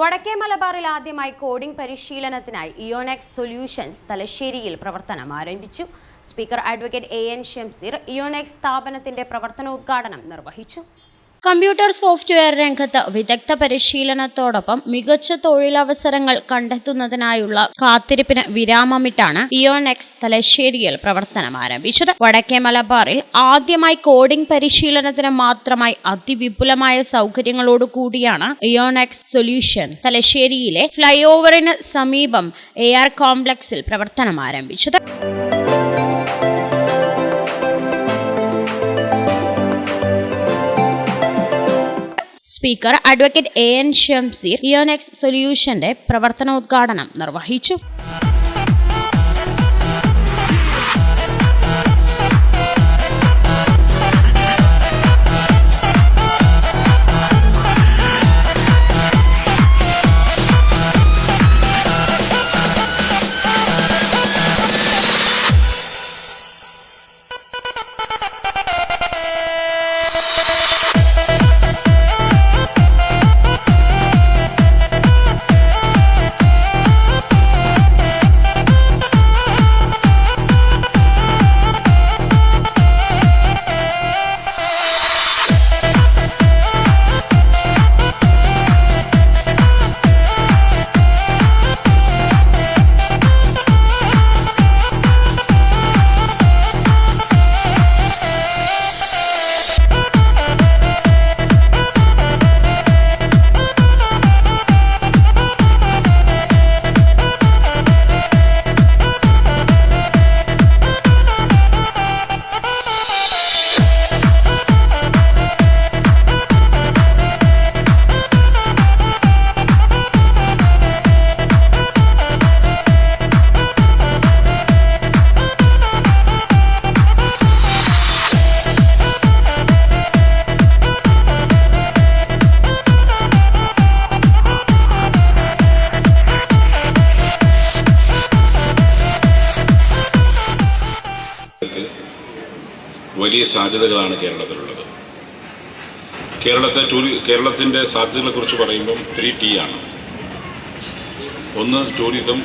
വടക്കേ മലബാറിൽ ആദ്യമായി കോഡിംഗ് പരിശീലനത്തിനായി ഇയോനെക്സ് സൊല്യൂഷൻസ് തലശ്ശേരിയിൽ പ്രവർത്തനം ആരംഭിച്ചു. Speaker advocate A N Shamseer Eonex സ്ഥാപനത്തിന്റെ പ്രവർത്തനോദ്ഘാടനം നിർവഹിച്ചു. കമ്പ്യൂട്ടർ സോഫ്റ്റ്വെയർ രംഗത്ത് വിദഗ്ധ പരിശീലനത്തോടൊപ്പം മികച്ച തൊഴിലവസരങ്ങൾ കണ്ടെത്തുന്നതിനായുള്ള കാത്തിരിപ്പിന് വിരാമമിട്ടാണ് ഇയോനെക്സ് തലശ്ശേരിയിൽ പ്രവർത്തനം ആരംഭിച്ചത്. വടക്കേ മലബാറിൽ ആദ്യമായി കോഡിംഗ് പരിശീലനത്തിന് മാത്രമായി അതിവിപുലമായ സൗകര്യങ്ങളോട് കൂടിയാണ് ഇയോനെക്സ് സൊല്യൂഷൻ തലശ്ശേരിയിലെ ഫ്ലൈ ഓവറിന് സമീപം എ ആർ കോംപ്ലക്സിൽ പ്രവർത്തനം ആരംഭിച്ചത്. Speaker advocate A N Shamseer Eonex സൊല്യൂഷന്റെ പ്രവർത്തനോദ്ഘാടനം നിർവഹിച്ചു. വലിയ സാധ്യതകളാണ് കേരളത്തിലുള്ളത്. കേരളത്തെ ടൂറി കേരളത്തിന്റെ സാധ്യതകളെക്കുറിച്ച് പറയുമ്പം ത്രീ ടി ആണ്. ഒന്ന് ടൂറിസം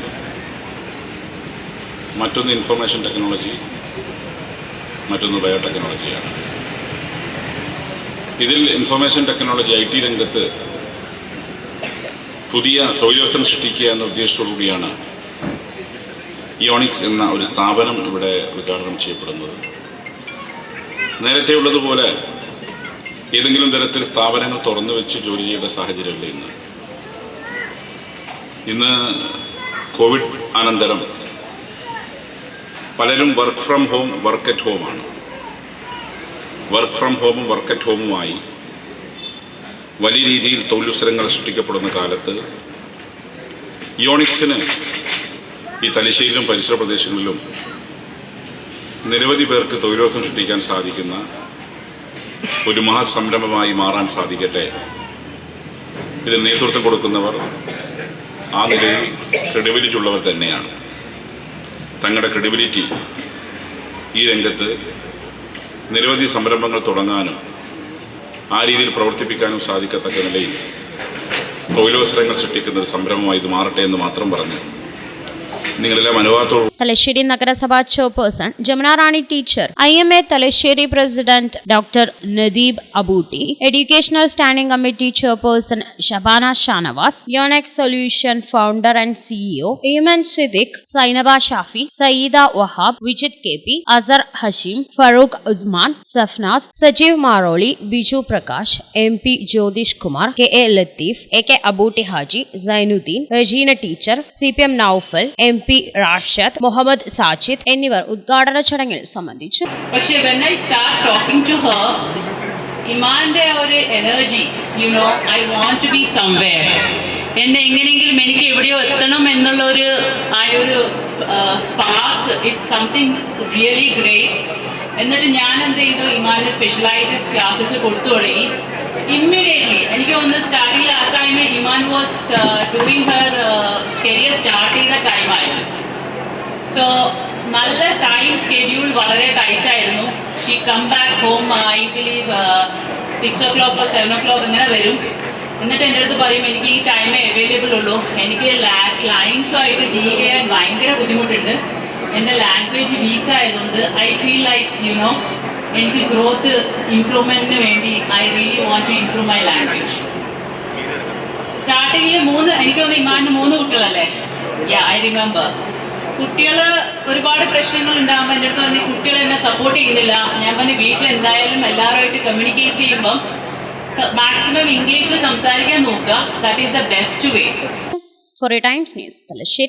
മറ്റൊന്ന് ഇൻഫർമേഷൻ ടെക്നോളജി മറ്റൊന്ന് ബയോടെക്നോളജിയാണ് ഇതിൽ ഇൻഫർമേഷൻ ടെക്നോളജി ഐ ടി രംഗത്ത് പുതിയ തൊഴിലവസരം സൃഷ്ടിക്കുക എന്ന ഉദ്ദേശത്തോടു കൂടിയാണ് ഇയോണിക്സ് എന്ന ഒരു സ്ഥാപനം ഇവിടെ ഉദ്ഘാടനം ചെയ്യപ്പെടുന്നത്. നേരത്തെ ഉള്ളതുപോലെ ഏതെങ്കിലും തരത്തിൽ സ്ഥാപനങ്ങൾ തുറന്നു വെച്ച് ജോലി ചെയ്യേണ്ട സാഹചര്യമല്ല ഇന്ന്. ഇന്ന് കോവിഡ് അനന്തരം പലരും work from home work at ഹോമാണ് work from ഹോമും വർക്ക് അറ്റ് ഹോമുമായി വലിയ രീതിയിൽ തൊഴിലവസരങ്ങൾ സൃഷ്ടിക്കപ്പെടുന്ന കാലത്ത് യോണിക്സിന് ഈ തലശ്ശേരിയിലും പരിസര പ്രദേശങ്ങളിലും നിരവധി പേർക്ക് തൊഴിലവസരം സൃഷ്ടിക്കാൻ സാധിക്കുന്ന ഒരു മഹത് സംരംഭമായി മാറാൻ സാധിക്കട്ടെ? ഇതിന് നേതൃത്വം കൊടുക്കുന്നവർ ആ നിലയിൽ ക്രെഡിബിലിറ്റി ഉള്ളവർ തന്നെയാണ്. തങ്ങളുടെ ക്രെഡിബിലിറ്റി ഈ രംഗത്ത് നിരവധി സംരംഭങ്ങൾ തുടങ്ങാനും ആ രീതിയിൽ പ്രവർത്തിപ്പിക്കാനും സാധിക്കത്തക്ക നിലയിൽ തൊഴിലവസരങ്ങൾ സൃഷ്ടിക്കുന്ന ഒരു സംരംഭമായി ഇത് മാറട്ടെ എന്ന് മാത്രം പറഞ്ഞു നിങ്ങളെല്ലാം അനുവാദത്തോട് തലശ്ശേരി നഗരസഭാ chairperson Jamuna Rani teacher I M A Thalassery president doctor Nadeeb Abootty educational standing committee chairperson Shabana Shanavas Yonex solution founder and CEO Eeman Sidhique Sainaba Shafi Sayyida Wahab Vijith K P Azar Hashim Farooq Usman Safnas Sajeev Maroli Biju Prakash M P Jyothish Kumar K A Latheef A K Abootty Haji Sainuddin Rajeena teacher C P M Noufal M P Rashad Muhammad Sajid എന്നിവർ ഉദ്ഘാടന ചടങ്ങിൽ സംബന്ധിച്ചു. പക്ഷേ when I start talking to her ഇമാന്റെ ഒരു energy you know I want to be somewhere എന്നെ എങ്ങനെയെങ്കിലും എനിക്ക് എവിടെയോ എത്തണം എന്നുള്ള ഒരു ആ ഒരു spark it's something really great എന്നിട്ട് ഞാൻ എന്ത് ചെയ്തു? ഇമാന്റെ സ്പെഷ്യലായിട്ട് ക്ലാസ്സസ് കൊടുത്തു തുടങ്ങി. ഇമ്മീഡിയറ്റ്ലി എനിക്ക് തോന്നുന്നു സ്റ്റാർട്ടിങ്ങിൽ ആ ടൈമിൽ Iman was doing her career start ചെയ്ത ടൈമായിരുന്നു സോ നല്ല ടൈം സ്കെഡ്യൂൾ വളരെ ടൈറ്റ് ആയിരുന്നു. She come back home I believe six o'clock seven o'clock ഇങ്ങനെ വരും. എന്നിട്ട് എന്റെ അടുത്ത് പറയും എനിക്ക് ഈ ടൈമേ അവൈലബിൾ ഉള്ളൂ. എനിക്ക് ക്ലയൻസുമായിട്ട് ഡീൽ ചെയ്യാൻ ഭയങ്കര ബുദ്ധിമുട്ടുണ്ട്. എന്റെ ലാംഗ്വേജ് വീക്ക് ആയതുകൊണ്ട് I feel like you know എനിക്ക് ഗ്രോത്ത് ഇംപ്രൂവ്മെന്റിന് വേണ്ടി I really want to improve my language സ്റ്റാർട്ടിങ്ങിൽ മൂന്ന് എനിക്ക് തോന്നുന്നു ഇമാന് മൂന്ന് കുട്ടികളല്ലേ? യാ ഐ റിമെമ്പർ കുട്ടികൾ ഒരുപാട് പ്രശ്നങ്ങൾ ഉണ്ടാകുമ്പോൾ എന്റെ അടുത്ത് പറഞ്ഞു കുട്ടികൾ എന്നെ സപ്പോർട്ട് ചെയ്യുന്നില്ല. ഞാൻ പറഞ്ഞു വീട്ടിൽ എന്തായാലും എല്ലാവരുമായിട്ട് കമ്മ്യൂണിക്കേറ്റ് ചെയ്യുമ്പം മാക്സിമം ഇംഗ്ലീഷിൽ സംസാരിക്കാൻ നോക്കുക. That is the best way for a times news Thalassery.